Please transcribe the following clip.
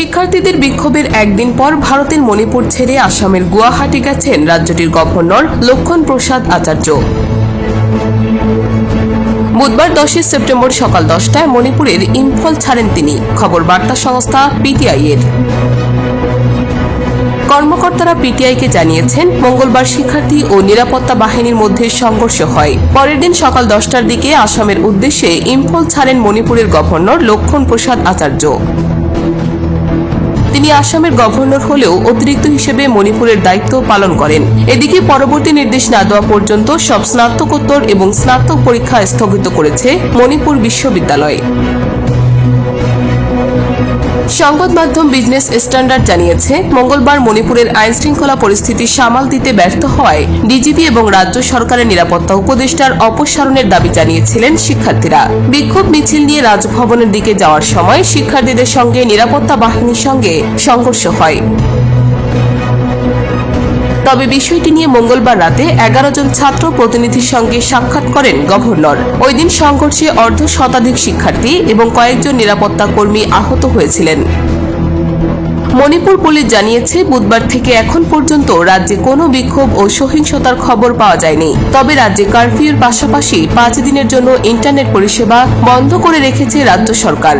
শিক্ষার্থীদের বিক্ষোভের একদিন পর ভারতের মণিপুর ছেড়ে আসামের গুয়াহাটি গেছেন রাজ্যটির গভর্নর লক্ষণ প্রসাদ আচার্য। বুধবার দশই সেপ্টেম্বর সকাল দশটায় মণিপুরের ইম্ফল ছাড়েন তিনি। খবর বার্তা সংস্থা পিটিআই এর। কর্মকর্তারা পিটিআইকে জানিয়েছেন, মঙ্গলবার শিক্ষার্থী ও নিরাপত্তা বাহিনীর মধ্যে সংঘর্ষ হয়। পরের দিন সকাল দশটার দিকে আসামের উদ্দেশ্যে ইম্ফল ছাড়েন মণিপুরের গভর্নর লক্ষণ প্রসাদ আচার্য। তিনি আসামের গভর্নর হলেও অতিরিক্ত হিসেবে মণিপুরের দায়িত্ব পালন করেন। এদিকে পরবর্তী নির্দেশ না দেওয়া পর্যন্ত সব স্নাতকোত্তর এবং স্নাতক পরীক্ষা স্থগিত করেছে মণিপুর বিশ্ববিদ্যালয়। সংবাদ মাধ্যম বিজনেস স্ট্যান্ডার্ড জানিয়েছে, মঙ্গলবার মণিপুরের আইন শৃঙ্খলা পরিস্থিতি সামাল দিতে ব্যর্থ হওয়ায় ডিজিপি এবং রাজ্য সরকারের নিরাপত্তা উপদেষ্টার অপসারণের দাবি জানিয়েছিলেন শিক্ষার্থীরা। বিক্ষোভ মিছিল নিয়ে রাজভবনের দিকে যাওয়ার সময় শিক্ষার্থীদের সঙ্গে নিরাপত্তা বাহিনীর সঙ্গে সংঘর্ষ হয়। তবে বিষয়টি নিয়ে মঙ্গলবার রাতে এগারো জন ছাত্র প্রতিনিধির সঙ্গে সাক্ষাৎ করেন গভর্নর। ওই দিন সংঘর্ষে অর্ধ শতাধিক শিক্ষার্থী এবং কয়েকজন নিরাপত্তা কর্মী আহত হয়েছিলেন। মণিপুর পুলিশ জানিয়েছে, বুধবার থেকে এখন পর্যন্ত রাজ্যে কোনো বিক্ষোভ ও সহিংসতার খবর পাওয়া যায়নি। তবে রাজ্যে কারফিউর পাশাপাশি পাঁচ দিনের জন্য ইন্টারনেট পরিষেবা বন্ধ করে রেখেছে রাজ্য সরকার।